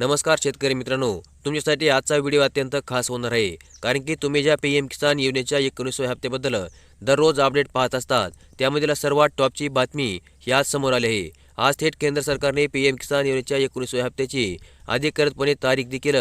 नमस्कार शेतकरी मित्रांनो तुमच्यासाठी आजचा व्हिडिओ अत्यंत खास होणार आहे. कारण की तुम्ही ज्या पी एम किसान योजनेच्या एकोणीसव्या हप्त्याबद्दल दररोज अपडेट पाहत असतात त्यामधील सर्वात टॉपची बातमी ही आज समोर आली आहे. आज थेट केंद्र सरकारने पी एम किसान योजनेच्या एकोणीसव्या हप्त्याची अधिकृतपणे तारीख देखील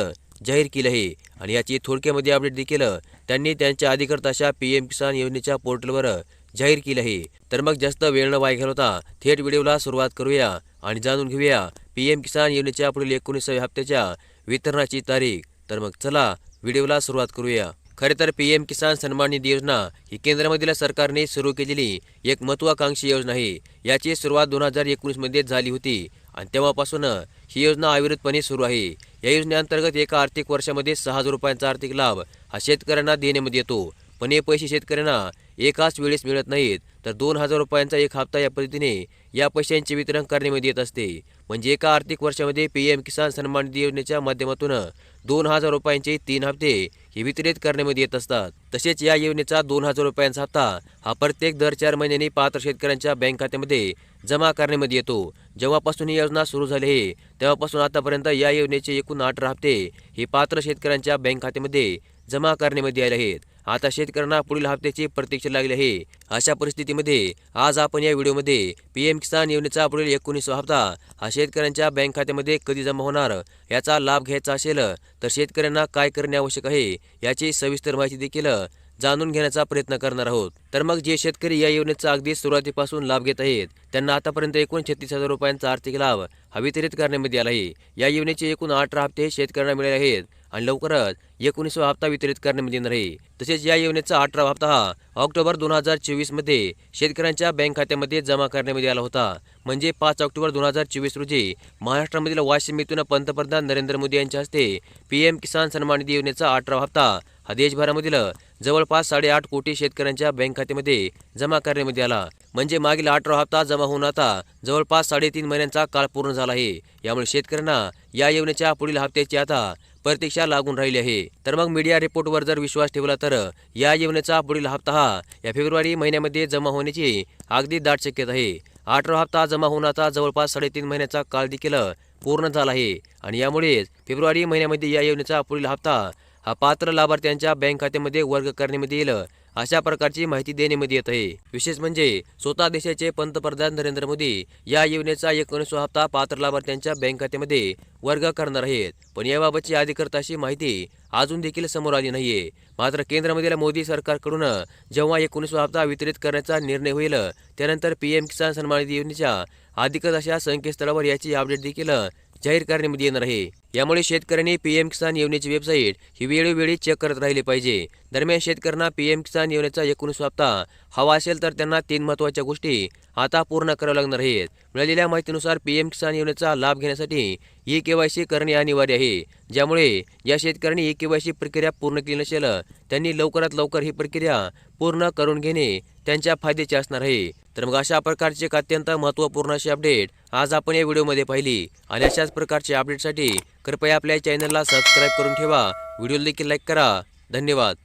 जाहीर केली आहे. आणि याची थोडक्यामध्ये अपडेट देखील त्यांनी त्यांच्या अधिकृत अशा पी एम किसान योजनेच्या पोर्टलवर जाहीर केली आहे. तर मग जास्त वेळ न वाय घालवता थेट व्हिडिओला सुरुवात करूया आणि जाणून घेऊया पी एम किसान योजनेच्या पुढील एकोणीसाव्या हप्त्याच्या वितरणाची तारीख. तर मग चला व्हिडिओला सुरुवात करूया. खरे तर पी एम किसान सन्मान निधी योजना ही केंद्रामधील सरकारने सुरू केलेली एक महत्वाकांक्षी योजना आहे. याची सुरुवात दोन हजार एकोणीसमध्ये झाली होती आणि तेव्हापासून ही योजना अविरतपणे सुरू आहे. या योजनेअंतर्गत एका आर्थिक वर्षामध्ये सहा हजार रुपयांचा आर्थिक लाभ हा शेतकऱ्यांना देण्यामध्ये येतो. पण हे पैसे शेतकऱ्यांना एकाच वेळेस मिळत नाहीत. तर दोन हजार रुपयांचा एक हप्ता या पद्धतीने या पैशांचे वितरण करण्यामध्ये येत असते. म्हणजे एका आर्थिक वर्षामध्ये पी एम किसान सन्मान निधी योजनेच्या माध्यमातून दोन हजार रुपयांचे तीन हप्ते हे वितरित करण्यामध्ये येत असतात. तसेच या योजनेचा दोन हजार रुपयांचा हप्ता हा प्रत्येक दर चार महिन्यांनी पात्र शेतकऱ्यांच्या बँक खात्यामध्ये जमा करण्यामध्ये येतो. जेव्हापासून ही योजना सुरू झाली आहे तेव्हापासून आतापर्यंत या योजनेचे एकूण अठरा हप्ते हे पात्र शेतकऱ्यांच्या बँक खात्यामध्ये जमा करण्यामध्ये आले आहेत. आता शेतकऱ्यांना पुढील हप्त्याची प्रतीक्षा लागली आहे. अशा परिस्थितीमध्ये आज आपण या व्हिडिओमध्ये पी एम किसान योजनेचा पुढील एकोणीसवा हप्ता हा शेतकऱ्यांच्या बँक खात्यामध्ये कधी जमा होणार याचा लाभ घ्यायचा असेल तर शेतकऱ्यांना काय करणे आवश्यक आहे याची सविस्तर माहिती देखील जाणून घेण्याचा प्रयत्न करणार आहोत. तर मग जे शेतकरी या योजनेचा अगदी सुरुवातीपासून लाभ घेत आहेत त्यांना आतापर्यंत एकूण छत्तीस हजार रुपयांचा आर्थिक लाभ हा वितरित करण्यामध्ये आला आहे. या योजनेचे एकूण अठरा हप्ते शेतकऱ्यांना मिळाले आहेत. आणि लवकरच एकोणीसवा हप्ता वितरित करण्यामध्ये येणार आहे. तसेच या योजनेचा अठरावा हप्ता हा ऑक्टोबर दोन हजार चोवीसमध्ये शेतकऱ्यांच्या बँक खात्यामध्ये जमा करण्यामध्ये आला होता. म्हणजे पाच ऑक्टोबर दोन हजार चोवीस रोजी महाराष्ट्रामधील वाशिम येथून पंतप्रधान नरेंद्र मोदी यांच्या हस्ते पी एम किसान सन्मान निधी योजनेचा अठरावा हप्ता हा देशभरामधील जवळपास साडेआठ कोटी शेतकऱ्यांच्या बँक खात्यामध्ये जमा करण्यामध्ये आला. म्हणजे मागील अठरा हप्ता जमा होऊन आता जवळपास साडेतीन महिन्यांचा काळ पूर्ण झाला आहे. यामुळे शेतकऱ्यांना या योजनेच्या पुढील हप्त्याची आता प्रतीक्षा लागून राहिली आहे. तर मग मीडिया रिपोर्टवर जर विश्वास ठेवला तर या योजनेचा पुढील हप्ता हा या फेब्रुवारी महिन्यामध्ये जमा होण्याची अगदी दाट शक्यता आहे. अठरा हप्ता जमा होण्याचा जवळपास साडेतीन महिन्याचा काळ देखील पूर्ण झाला आहे. आणि यामुळेच फेब्रुवारी महिन्यामध्ये या योजनेचा पुढील हप्ता हा पात्र लाभार्थ्यांच्या बँक खात्यामध्ये वर्ग करण्यामध्ये येईल. अशा प्रकारची माहिती देण्यामध्ये येत आहे. विशेष म्हणजे स्वतः देशाचे पंतप्रधान नरेंद्र मोदी या योजनेचा एकोणीसवा हप्ता पात्र लाभार्थ्यांच्या बँक खात्यामध्ये वर्ग करणार आहेत. पण याबाबतची अधिकृत अशी माहिती अजून देखील समोर आली नाहीये. मात्र केंद्रामधील मोदी सरकारकडून जेव्हा एकोणीसवा हप्ता वितरित करण्याचा निर्णय होईल त्यानंतर पीएम किसान सन्मान निधी योजनेच्या अधिकृत अशा संकेतस्थळावर याची अपडेट देखील जाहीर करण्यामध्ये येणार आहे. यामुळे शेतकऱ्यांनी पीएम किसान योजनेची वेबसाईट ही वेळोवेळी चेक करत राहिले पाहिजे. दरम्यान शेतकऱ्यांना पीएम किसान योजनेचा एकोणीस हप्ता हवा असेल तर त्यांना तीन महत्त्वाच्या गोष्टी आता पूर्ण कराव्या लागणार आहेत. मिळालेल्या माहितीनुसार पीएम किसान योजनेचा लाभ घेण्यासाठी ई के वाय सी करणे अनिवार्य आहे. ज्यामुळे या शेतकऱ्यांनी ई के वाय सी प्रक्रिया पूर्ण केली नसेल त्यांनी लवकरात लवकर ही प्रक्रिया पूर्ण करून घेणे त्यांच्या फायद्याचे असणार आहे. तर मग अशा प्रकारचे एक अत्यंत महत्त्वपूर्ण अशी अपडेट आज आपण या व्हिडिओमध्ये पाहिली. आणि अशाच प्रकारचे अपडेटसाठी कृपया आपल्या चॅनलला सबस्क्राईब करून ठेवा. व्हिडिओ देखील लाईक करा. धन्यवाद.